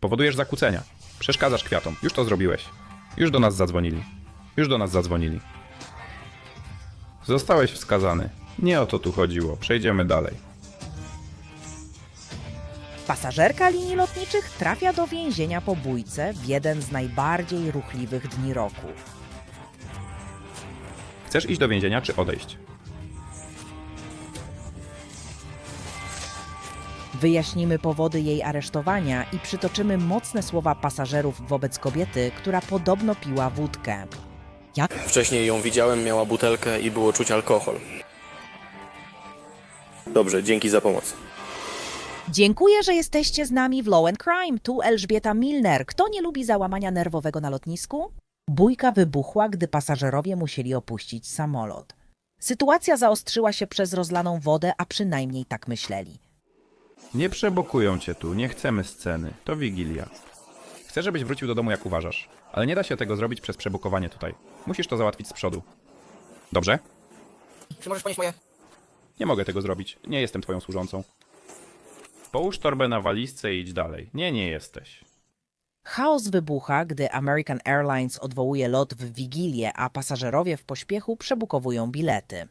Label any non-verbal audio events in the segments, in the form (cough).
Powodujesz zakłócenia. Przeszkadzasz kwiatom. Już to zrobiłeś. Już do nas zadzwonili. Już do nas zadzwonili. Zostałeś wskazany. Nie o to tu chodziło. Przejdziemy dalej. Pasażerka linii lotniczych trafia do więzienia po bójce w jeden z najbardziej ruchliwych dni roku. Chcesz iść do więzienia czy odejść? Wyjaśnimy powody jej aresztowania i przytoczymy mocne słowa pasażerów wobec kobiety, która podobno piła wódkę. Jak Wcześniej ją widziałem, miała butelkę i było czuć alkohol. Dobrze, dzięki za pomoc. Dziękuję, że jesteście z nami w Law and Crime. Tu Elżbieta Milner. Kto nie lubi załamania nerwowego na lotnisku? Bójka wybuchła, gdy pasażerowie musieli opuścić samolot. Sytuacja zaostrzyła się przez rozlaną wodę, a przynajmniej tak myśleli. Nie przebokują cię tu. Nie chcemy sceny. To Wigilia. Chcę, żebyś wrócił do domu jak uważasz. Ale nie da się tego zrobić przez przebukowanie tutaj. Musisz to załatwić z przodu. Dobrze? Czy możesz ponieść moje... Nie mogę tego zrobić. Nie jestem twoją służącą. Połóż torbę na walizce i idź dalej. Nie, nie jesteś. Chaos wybucha, gdy American Airlines odwołuje lot w Wigilię, a pasażerowie w pośpiechu przebukowują bilety.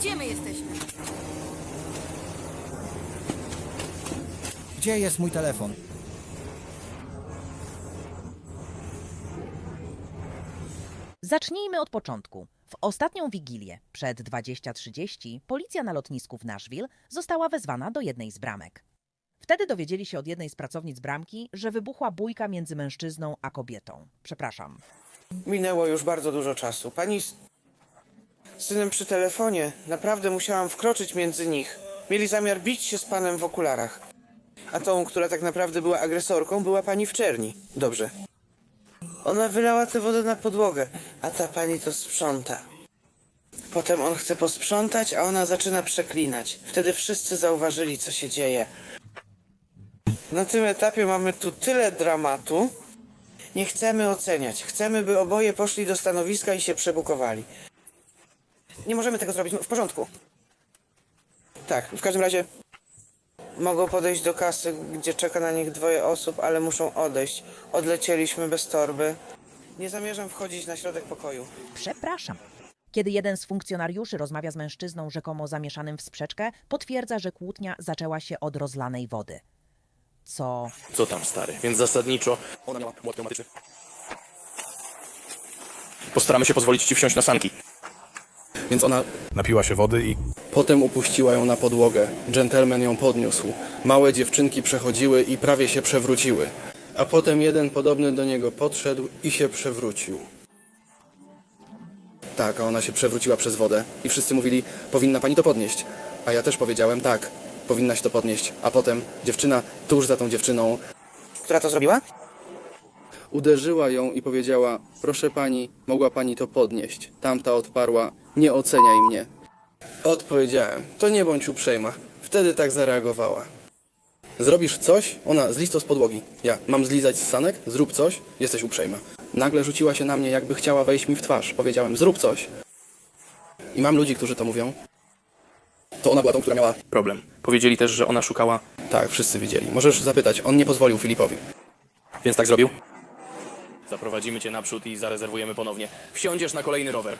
Gdzie my jesteśmy? Gdzie jest mój telefon? Zacznijmy od początku. W ostatnią Wigilię, przed 20.30, policja na lotnisku w Nashville została wezwana do jednej z bramek. Wtedy dowiedzieli się od jednej z pracownic bramki, że wybuchła bójka między mężczyzną a kobietą. Przepraszam. Minęło już bardzo dużo czasu. Pani synem przy telefonie. Naprawdę musiałam wkroczyć między nich. Mieli zamiar bić się z panem w okularach. A tą, która tak naprawdę była agresorką, była pani w czerni. Dobrze. Ona wylała tę wodę na podłogę, a ta pani to sprząta. Potem on chce posprzątać, a ona zaczyna przeklinać. Wtedy wszyscy zauważyli, co się dzieje. Na tym etapie mamy tu tyle dramatu. Nie chcemy oceniać. Chcemy, by oboje poszli do stanowiska i się przebukowali. Nie możemy tego zrobić. No, w porządku. Tak, w każdym razie mogą podejść do kasy, gdzie czeka na nich dwoje osób, ale muszą odejść. Odlecieliśmy bez torby. Nie zamierzam wchodzić na środek pokoju. Przepraszam. Kiedy jeden z funkcjonariuszy rozmawia z mężczyzną rzekomo zamieszanym w sprzeczkę, potwierdza, że kłótnia zaczęła się od rozlanej wody. Co Co tam, stary? Więc zasadniczo ona miała młot pneumatyczny. Postaramy się pozwolić ci wsiąść na sanki. Więc ona Napiła się wody i potem upuściła ją na podłogę. Dżentelmen ją podniósł. Małe dziewczynki przechodziły i prawie się przewróciły. A potem jeden podobny do niego podszedł i się przewrócił. Tak, a ona się przewróciła przez wodę. I wszyscy mówili, powinna pani to podnieść. A ja też powiedziałem, tak, powinnaś to podnieść. A potem dziewczyna tuż za tą dziewczyną Która to zrobiła? Uderzyła ją i powiedziała: Proszę pani, mogła pani to podnieść. Tamta odparła: Nie oceniaj mnie. Odpowiedziałem: To nie bądź uprzejma. Wtedy tak zareagowała. Zrobisz coś? Ona zliz to z podłogi. Ja mam zlizać z sanek? Zrób coś? Jesteś uprzejma. Nagle rzuciła się na mnie, jakby chciała wejść mi w twarz. Powiedziałem: Zrób coś. I mam ludzi, którzy to mówią. To ona była tą, która miała problem. Powiedzieli też, że ona szukała. Tak, wszyscy widzieli. Możesz zapytać, on nie pozwolił Filipowi. Więc tak zrobił? Zaprowadzimy cię naprzód i zarezerwujemy ponownie. Wsiądziesz na kolejny rower.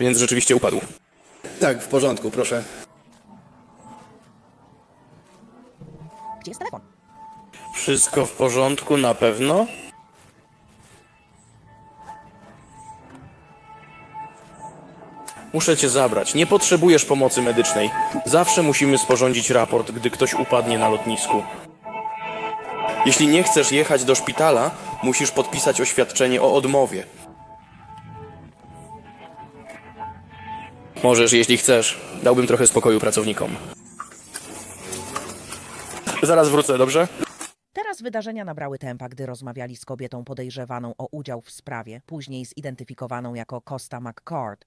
Więc rzeczywiście upadł. Tak, w porządku, proszę. Gdzie jest telefon? Wszystko w porządku, na pewno? Muszę cię zabrać. Nie potrzebujesz pomocy medycznej. Zawsze musimy sporządzić raport, gdy ktoś upadnie na lotnisku. Jeśli nie chcesz jechać do szpitala, musisz podpisać oświadczenie o odmowie. Możesz, jeśli chcesz. Dałbym trochę spokoju pracownikom. Zaraz wrócę, dobrze? Teraz wydarzenia nabrały tempa, gdy rozmawiali z kobietą podejrzewaną o udział w sprawie, później zidentyfikowaną jako Costa McCord.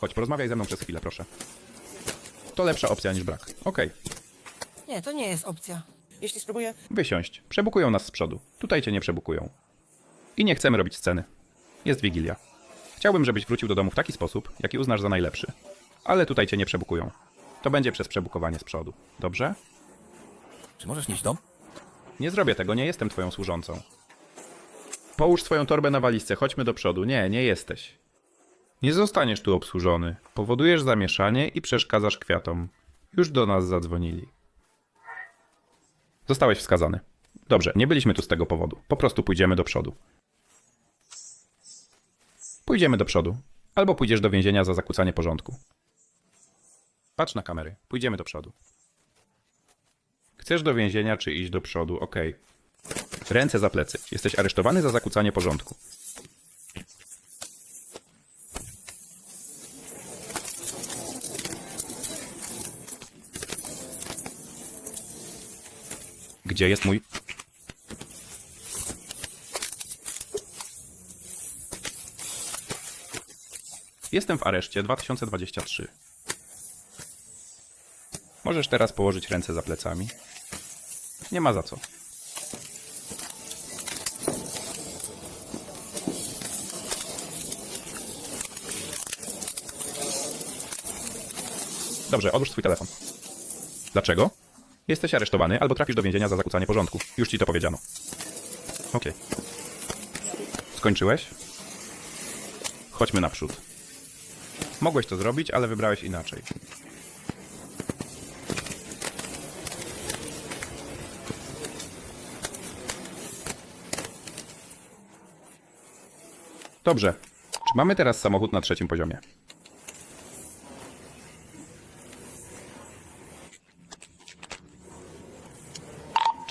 Chodź, porozmawiaj ze mną przez chwilę, proszę. To lepsza opcja niż brak. Okej, Nie, to nie jest opcja. Jeśli spróbuję, wysiąść. Przebukują nas z przodu. Tutaj cię nie przebukują. I nie chcemy robić sceny. Jest Wigilia. Chciałbym, żebyś wrócił do domu w taki sposób, jaki uznasz za najlepszy. Ale tutaj cię nie przebukują. To będzie przez przebukowanie z przodu. Dobrze? Czy możesz nieść dom? Nie zrobię tego, nie jestem twoją służącą. Połóż swoją torbę na walizce, chodźmy do przodu. Nie, nie jesteś. Nie zostaniesz tu obsłużony. Powodujesz zamieszanie i przeszkadzasz kwiatom. Już do nas zadzwonili. Zostałeś wskazany. Dobrze, nie byliśmy tu z tego powodu. Po prostu pójdziemy do przodu. Pójdziemy do przodu. Albo pójdziesz do więzienia za zakłócanie porządku. Patrz na kamery. Pójdziemy do przodu. Chcesz do więzienia czy iść do przodu? Okej. Ręce za plecy. Jesteś aresztowany za zakłócanie porządku. Gdzie jest mój... Jestem w areszcie 2023. Możesz teraz położyć ręce za plecami. Nie ma za co. Dobrze, odłóż swój telefon. Dlaczego? Jesteś aresztowany albo trafisz do więzienia za zakłócanie porządku. Już ci to powiedziano. Okej. Skończyłeś? Chodźmy naprzód. Mogłeś to zrobić, ale wybrałeś inaczej. Dobrze. Czy mamy teraz samochód na trzecim poziomie?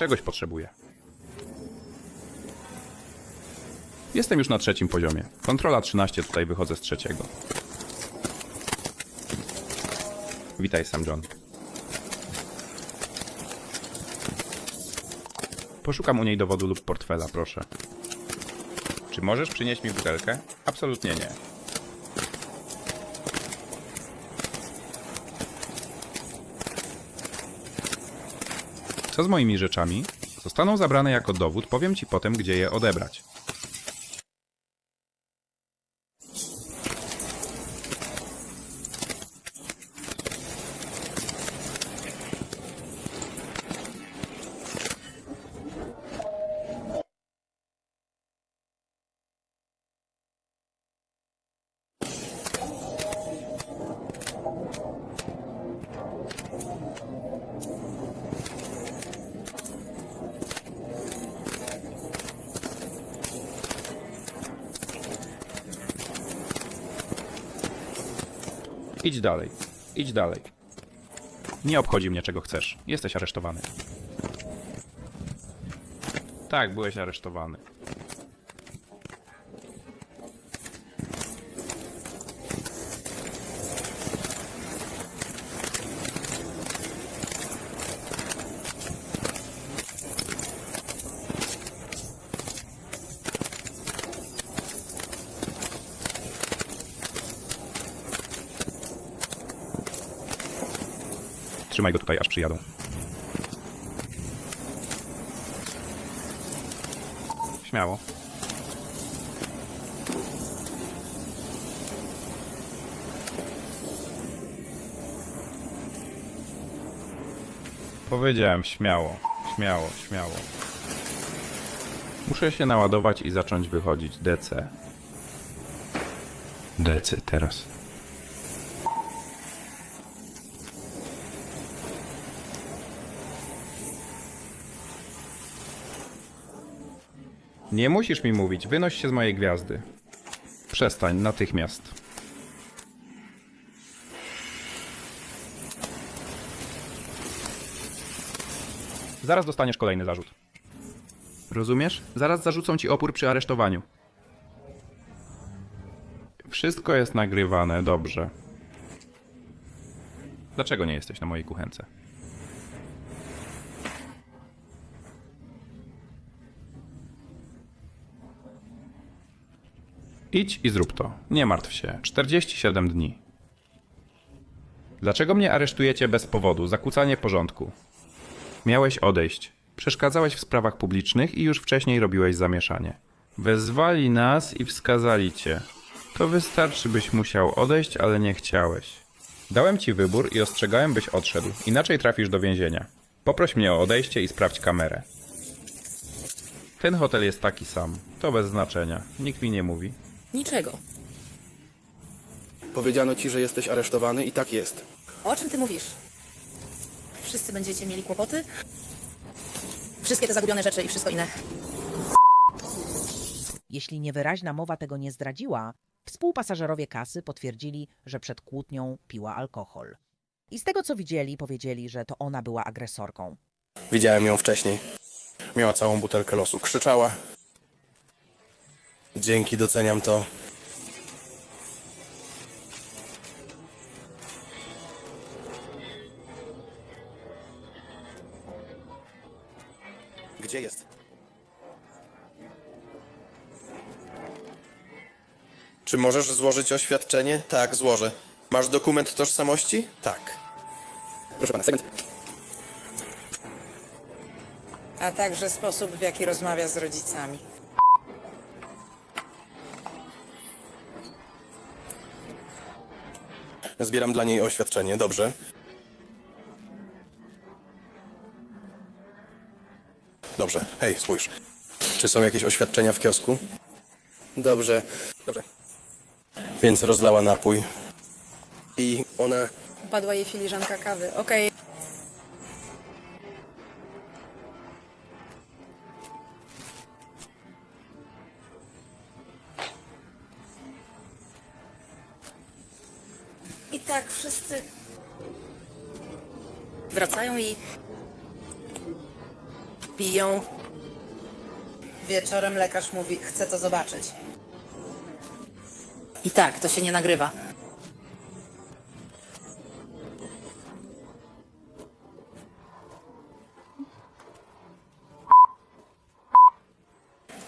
Czegoś potrzebuję. Jestem już na trzecim poziomie. Kontrola 13, tutaj wychodzę z trzeciego. Witaj, Sam John. Poszukam u niej dowodu lub portfela, proszę. Czy możesz przynieść mi butelkę? Absolutnie nie. Co z moimi rzeczami? Zostaną zabrane jako dowód, powiem ci potem, gdzie je odebrać. Idź dalej. Idź dalej. Nie obchodzi mnie, czego chcesz. Jesteś aresztowany. Tak, byłeś aresztowany. Trzymaj go tutaj, aż przyjadą. Śmiało. Powiedziałem śmiało, śmiało, śmiało. Muszę się naładować i zacząć wychodzić. DC. DC teraz. Nie musisz mi mówić, wynoś się z mojej gwiazdy. Przestań, natychmiast. Zaraz dostaniesz kolejny zarzut. Rozumiesz? Zaraz zarzucą ci opór przy aresztowaniu. Wszystko jest nagrywane, dobrze. Dlaczego nie jesteś na mojej kuchence? Idź i zrób to. Nie martw się. 47 dni. Dlaczego mnie aresztujecie bez powodu? Zakłócanie porządku. Miałeś odejść. Przeszkadzałeś w sprawach publicznych i już wcześniej robiłeś zamieszanie. Wezwali nas i wskazali cię. To wystarczy, byś musiał odejść, ale nie chciałeś. Dałem ci wybór i ostrzegałem, byś odszedł. Inaczej trafisz do więzienia. Poproś mnie o odejście i sprawdź kamerę. Ten hotel jest taki sam. To bez znaczenia. Nikt mi nie mówi. Niczego. Powiedziano ci, że jesteś aresztowany i tak jest. O czym ty mówisz? Wszyscy będziecie mieli kłopoty? Wszystkie te zagubione rzeczy i wszystko inne. Jeśli niewyraźna mowa tego nie zdradziła, współpasażerowie kasy potwierdzili, że przed kłótnią piła alkohol. I z tego co widzieli, powiedzieli, że to ona była agresorką. Widziałem ją wcześniej. Miała całą butelkę losu. Krzyczała. Dzięki, doceniam to. Gdzie jest? Czy możesz złożyć oświadczenie? Tak, złożę. Masz dokument tożsamości? Tak. Proszę pana, segment. A także sposób, w jaki rozmawia z rodzicami. Zbieram dla niej oświadczenie, dobrze. Dobrze, hej, spójrz. Czy są jakieś oświadczenia w kiosku? Dobrze. Dobrze. Więc rozlała napój. I ona. Upadła jej filiżanka kawy. Okej. Wieczorem lekarz mówi, chcę to zobaczyć. I tak, to się nie nagrywa.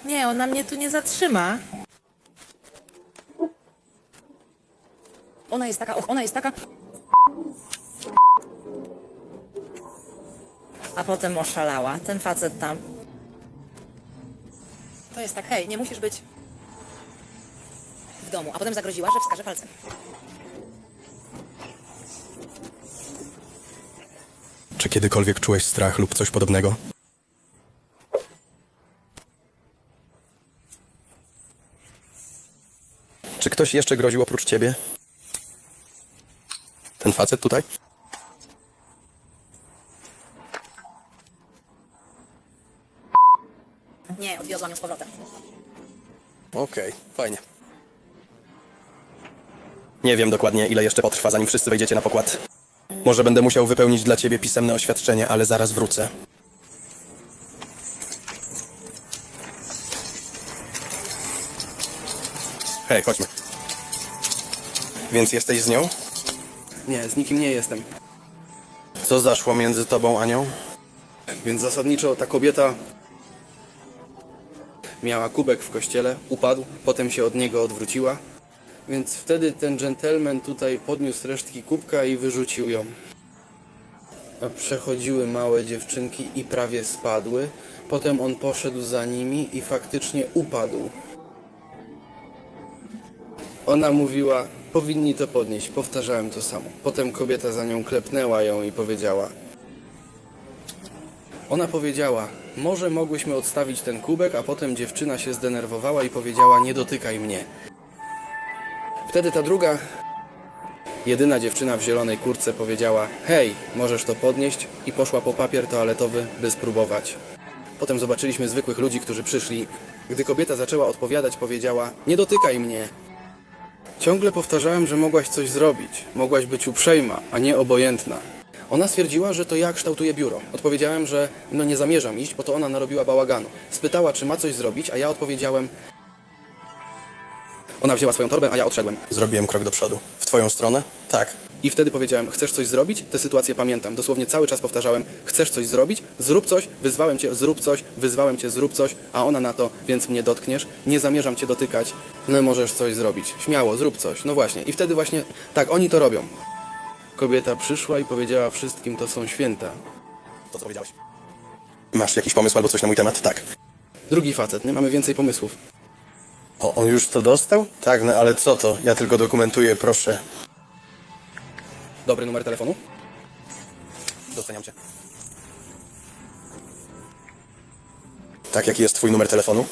Nie, ona mnie tu nie zatrzyma. Ona jest taka, och, ona jest taka. A potem oszalała. Ten facet tam. Jest tak, hej, nie musisz być w domu, a potem zagroziła, że wskaże palcem. Czy kiedykolwiek czułeś strach lub coś podobnego? Czy ktoś jeszcze groził oprócz ciebie? Ten facet tutaj? Nie, odwiozłam ją z powrotem. Okej, fajnie. Nie wiem dokładnie, ile jeszcze potrwa, zanim wszyscy wejdziecie na pokład. Może będę musiał wypełnić dla ciebie pisemne oświadczenie, ale zaraz wrócę. Hej, chodźmy. Więc jesteś z nią? Nie, z nikim nie jestem. Co zaszło między tobą a nią? Więc zasadniczo ta kobieta miała kubek w kościele, upadł, potem się od niego odwróciła. Więc wtedy ten dżentelmen tutaj podniósł resztki kubka i wyrzucił ją. A przechodziły małe dziewczynki i prawie spadły. Potem on poszedł za nimi i faktycznie upadł. Ona mówiła, powinni to podnieść. Powtarzałem to samo. Potem kobieta za nią klepnęła ją i powiedziała, ona powiedziała, może mogłyśmy odstawić ten kubek, a potem dziewczyna się zdenerwowała i powiedziała, nie dotykaj mnie. Wtedy ta druga, jedyna dziewczyna w zielonej kurtce powiedziała, hej, możesz to podnieść i poszła po papier toaletowy, by spróbować. Potem zobaczyliśmy zwykłych ludzi, którzy przyszli. Gdy kobieta zaczęła odpowiadać, powiedziała, nie dotykaj mnie. Ciągle powtarzałem, że mogłaś coś zrobić, mogłaś być uprzejma, a nie obojętna. Ona stwierdziła, że to ja kształtuję biuro. Odpowiedziałem, że no nie zamierzam iść, bo to ona narobiła bałaganu. Spytała, czy ma coś zrobić, a ja odpowiedziałem. Ona wzięła swoją torbę, a ja odszedłem. Zrobiłem krok do przodu. W twoją stronę? Tak. I wtedy powiedziałem, chcesz coś zrobić? Tę sytuację pamiętam. Dosłownie cały czas powtarzałem, chcesz coś zrobić? Zrób coś, wyzwałem cię, zrób coś, wyzwałem cię, zrób coś, a ona na to, więc mnie dotkniesz, nie zamierzam cię dotykać, no możesz coś zrobić. Śmiało, zrób coś. No właśnie. I wtedy właśnie, tak, oni to robią. Kobieta przyszła i powiedziała wszystkim, to są święta. To co powiedziałeś. Masz jakiś pomysł albo coś na mój temat? Tak. Drugi facet, nie? Mamy więcej pomysłów. O, on już to dostał? Tak, no ale co to? Ja tylko dokumentuję, proszę. Dobry numer telefonu? Doceniam cię. Tak, jaki jest twój numer telefonu?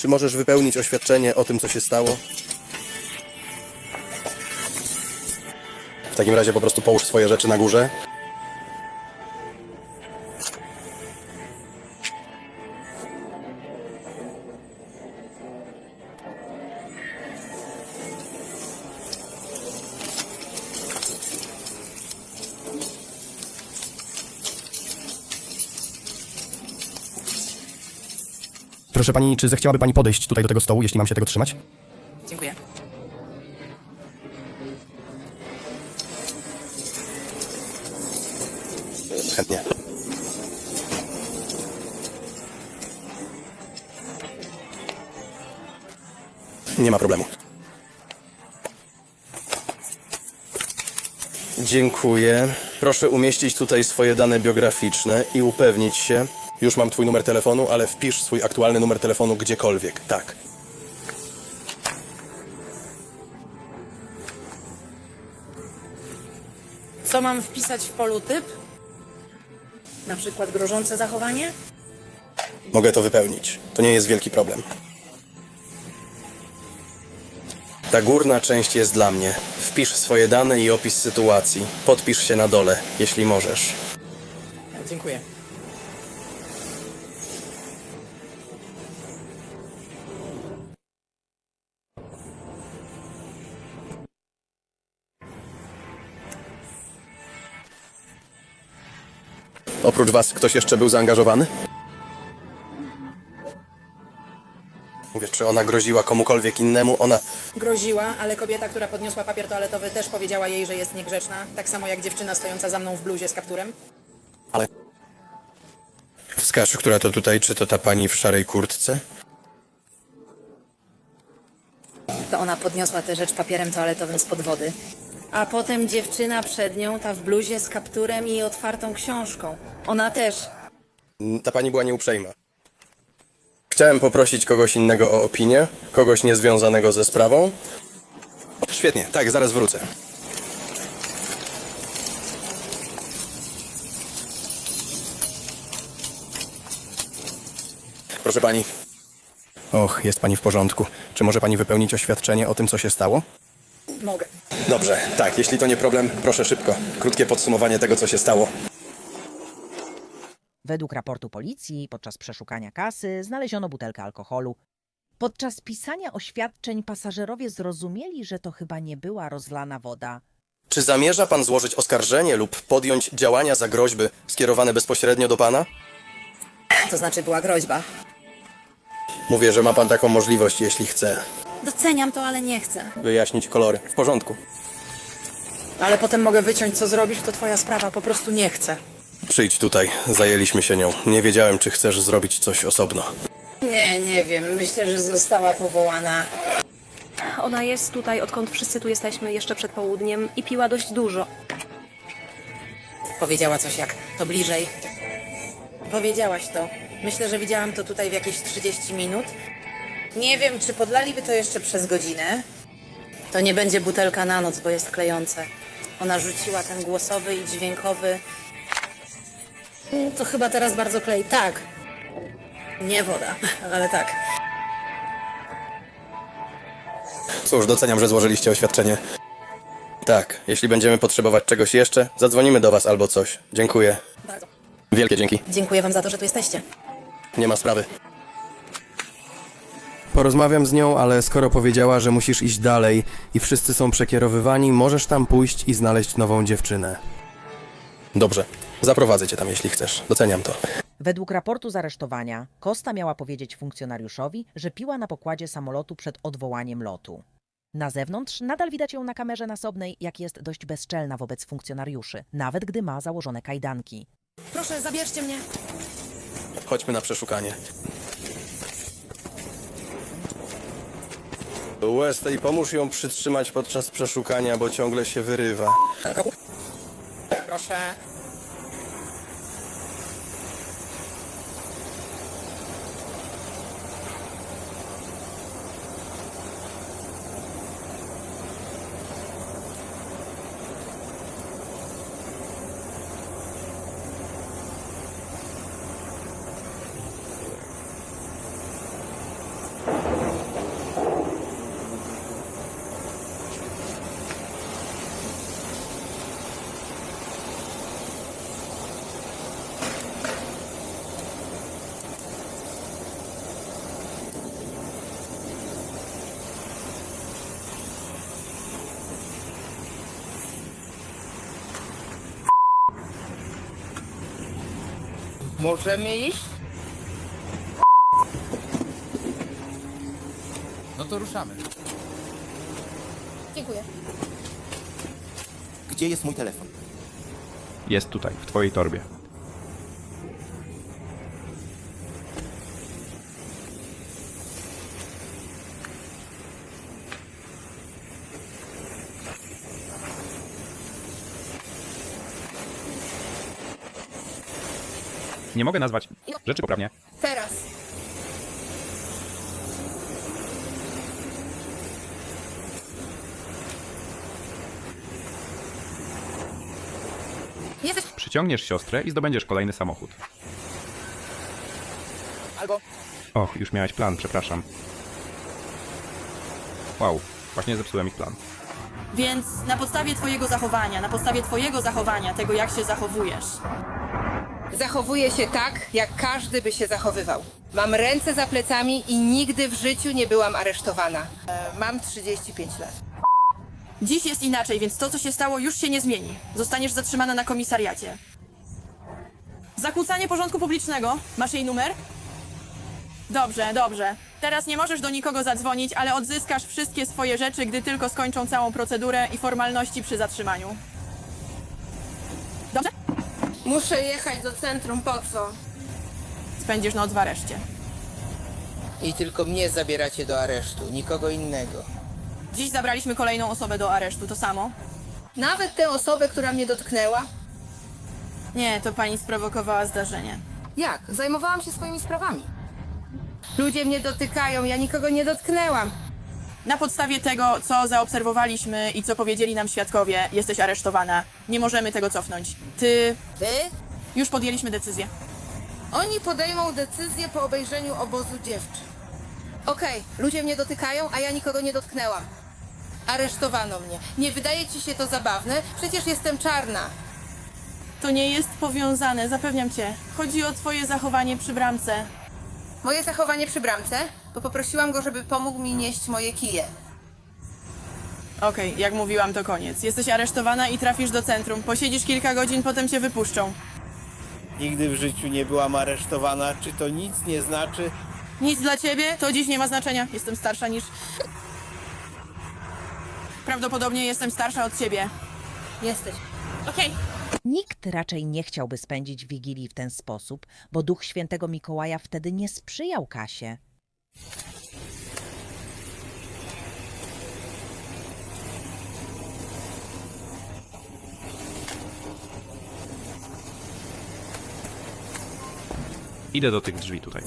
Czy możesz wypełnić oświadczenie o tym, co się stało? W takim razie po prostu połóż swoje rzeczy na górze. Proszę pani, czy zechciałaby pani podejść tutaj do tego stołu, jeśli mam się tego trzymać? Dziękuję. Chętnie. Nie ma problemu. Dziękuję. Proszę umieścić tutaj swoje dane biograficzne i upewnić się. Już mam twój numer telefonu, ale wpisz swój aktualny numer telefonu gdziekolwiek. Tak. Co mam wpisać w polu typ? Na przykład grożące zachowanie? Mogę to wypełnić. To nie jest wielki problem. Ta górna część jest dla mnie. Wpisz swoje dane i opis sytuacji. Podpisz się na dole, jeśli możesz. Dziękuję. Oprócz was ktoś jeszcze był zaangażowany? Mówię, czy ona groziła komukolwiek innemu? Ona... Groziła, ale kobieta, która podniosła papier toaletowy też powiedziała jej, że jest niegrzeczna. Tak samo jak dziewczyna stojąca za mną w bluzie z kapturem. Ale... Wskaż, która to tutaj, czy to ta pani w szarej kurtce? To ona podniosła tę rzecz papierem toaletowym spod wody. A potem dziewczyna przed nią, ta w bluzie z kapturem i otwartą książką. Ona też. Ta pani była nieuprzejma. Chciałem poprosić kogoś innego o opinię, kogoś niezwiązanego ze sprawą. Świetnie, tak, zaraz wrócę. Proszę pani. Och, jest pani w porządku. Czy może pani wypełnić oświadczenie o tym, co się stało? Mogę. Dobrze, tak, jeśli to nie problem, proszę szybko. Krótkie podsumowanie tego, co się stało. Według raportu policji, podczas przeszukania kasy znaleziono butelkę alkoholu. Podczas pisania oświadczeń pasażerowie zrozumieli, że to chyba nie była rozlana woda. Czy zamierza pan złożyć oskarżenie lub podjąć działania za groźby skierowane bezpośrednio do pana? To znaczy była groźba. Mówię, że ma pan taką możliwość, jeśli chce. Doceniam to, ale nie chcę. Wyjaśnić kolory. W porządku. Ale potem mogę wyciąć, co zrobisz, to twoja sprawa. Po prostu nie chcę. Przyjdź tutaj, zajęliśmy się nią. Nie wiedziałem, czy chcesz zrobić coś osobno. Nie, nie wiem. Myślę, że została powołana. Ona jest tutaj, odkąd wszyscy tu jesteśmy, jeszcze przed południem i piła dość dużo. Powiedziała coś jak to bliżej. Powiedziałaś to. Myślę, że widziałam to tutaj w jakieś 30 minut. Nie wiem, czy podlaliby to jeszcze przez godzinę. To nie będzie butelka na noc, bo jest klejące. Ona rzuciła ten głosowy i dźwiękowy. Mm, To chyba teraz bardzo klei. Tak. Nie woda, (laughs) ale tak. Cóż, doceniam, że złożyliście oświadczenie. Tak, jeśli będziemy potrzebować czegoś jeszcze, zadzwonimy do was albo coś. Dziękuję. Bardzo. Wielkie dzięki. Dziękuję wam za to, że tu jesteście. Nie ma sprawy. Porozmawiam z nią, ale skoro powiedziała, że musisz iść dalej i wszyscy są przekierowywani, możesz tam pójść i znaleźć nową dziewczynę. Dobrze. Zaprowadzę cię tam, jeśli chcesz. Doceniam to. Według raportu z aresztowania, Kosta miała powiedzieć funkcjonariuszowi, że piła na pokładzie samolotu przed odwołaniem lotu. Na zewnątrz nadal widać ją na kamerze nasobnej, jak jest dość bezczelna wobec funkcjonariuszy, nawet gdy ma założone kajdanki. Proszę, zabierzcie mnie. Chodźmy na przeszukanie. Wesley, pomóż ją przytrzymać podczas przeszukania, bo ciągle się wyrywa. Proszę. Możemy iść? No to ruszamy. Dziękuję. Gdzie jest mój telefon? Jest tutaj, w twojej torbie. Nie mogę nazwać rzeczy poprawnie. Teraz. Jesteś... Przyciągniesz siostrę i zdobędziesz kolejny samochód. Albo Och, już miałeś plan, przepraszam. Wow, właśnie zepsułem ich plan. Więc na podstawie twojego zachowania, na podstawie twojego zachowania, tego jak się zachowujesz, Zachowuję się tak, jak każdy by się zachowywał. Mam ręce za plecami i nigdy w życiu nie byłam aresztowana. E, mam 35 lat. dziś jest inaczej, więc to co się stało już się nie zmieni. Zostaniesz zatrzymana na komisariacie. Zakłócanie porządku publicznego. Masz jej numer? Dobrze, dobrze. Teraz nie możesz do nikogo zadzwonić, ale odzyskasz wszystkie swoje rzeczy, gdy tylko skończą całą procedurę i formalności przy zatrzymaniu. Muszę jechać do centrum, po co? Spędzisz noc w areszcie. I tylko mnie zabieracie do aresztu, nikogo innego. Dziś zabraliśmy kolejną osobę do aresztu, to samo? Nawet tę osobę, która mnie dotknęła? Nie, to pani sprowokowała zdarzenie. Jak? Zajmowałam się swoimi sprawami. Ludzie mnie dotykają, ja nikogo nie dotknęłam. Na podstawie tego, co zaobserwowaliśmy i co powiedzieli nam świadkowie, jesteś aresztowana. Nie możemy tego cofnąć. Ty. Wy? Już podjęliśmy decyzję. Oni podejmą decyzję po obejrzeniu obozu dziewczyn. Okej, ludzie mnie dotykają, a ja nikogo nie dotknęłam. Aresztowano mnie. Nie wydaje ci się to zabawne? Przecież jestem czarna. To nie jest powiązane, zapewniam cię. Chodzi o twoje zachowanie przy bramce. Moje zachowanie przy bramce, bo poprosiłam go, żeby pomógł mi nieść moje kije. Okej, jak mówiłam, to koniec. Jesteś aresztowana i trafisz do centrum. Posiedzisz kilka godzin, potem cię wypuszczą. Nigdy w życiu nie byłam aresztowana. Czy to nic nie znaczy? Nic dla ciebie, to dziś nie ma znaczenia. Jestem starsza niż. Prawdopodobnie jestem starsza od ciebie. Jesteś. Okej. Nikt raczej nie chciałby spędzić Wigilii w ten sposób, bo Duch Świętego Mikołaja wtedy nie sprzyjał Kasie. Idę do tych drzwi tutaj.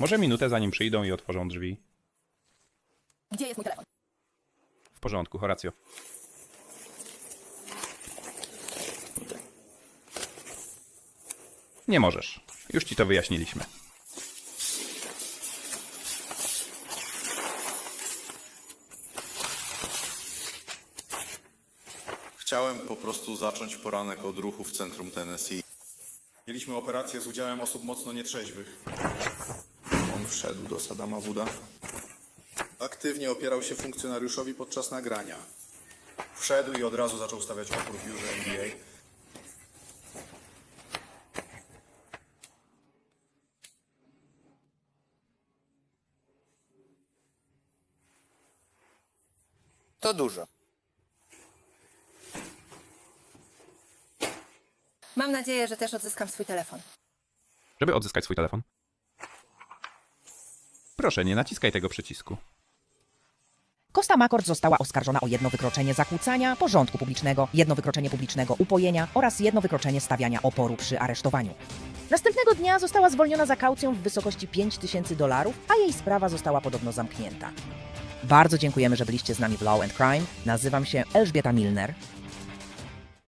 Może minutę zanim przyjdą i otworzą drzwi. Gdzie jest mój telefon? W porządku, Horacio. Nie możesz. Już ci to wyjaśniliśmy. Chciałem po prostu zacząć poranek od ruchu w centrum Tennessee. Mieliśmy operację z udziałem osób mocno nietrzeźwych wszedł do Sadama Wuda. Aktywnie opierał się funkcjonariuszowi podczas nagrania. Wszedł i od razu zaczął stawiać opór w biurze NBA. To dużo. Mam nadzieję, że też odzyskam swój telefon. Żeby odzyskać swój telefon, Proszę, nie naciskaj tego przycisku. Costa Makord została oskarżona o jedno wykroczenie zakłócania porządku publicznego, jedno wykroczenie publicznego upojenia oraz jedno wykroczenie stawiania oporu przy aresztowaniu. Następnego dnia została zwolniona za kaucją w wysokości 5 tysięcy dolarów, a jej sprawa została podobno zamknięta. Bardzo dziękujemy, że byliście z nami w Law and Crime. Nazywam się Elżbieta Milner.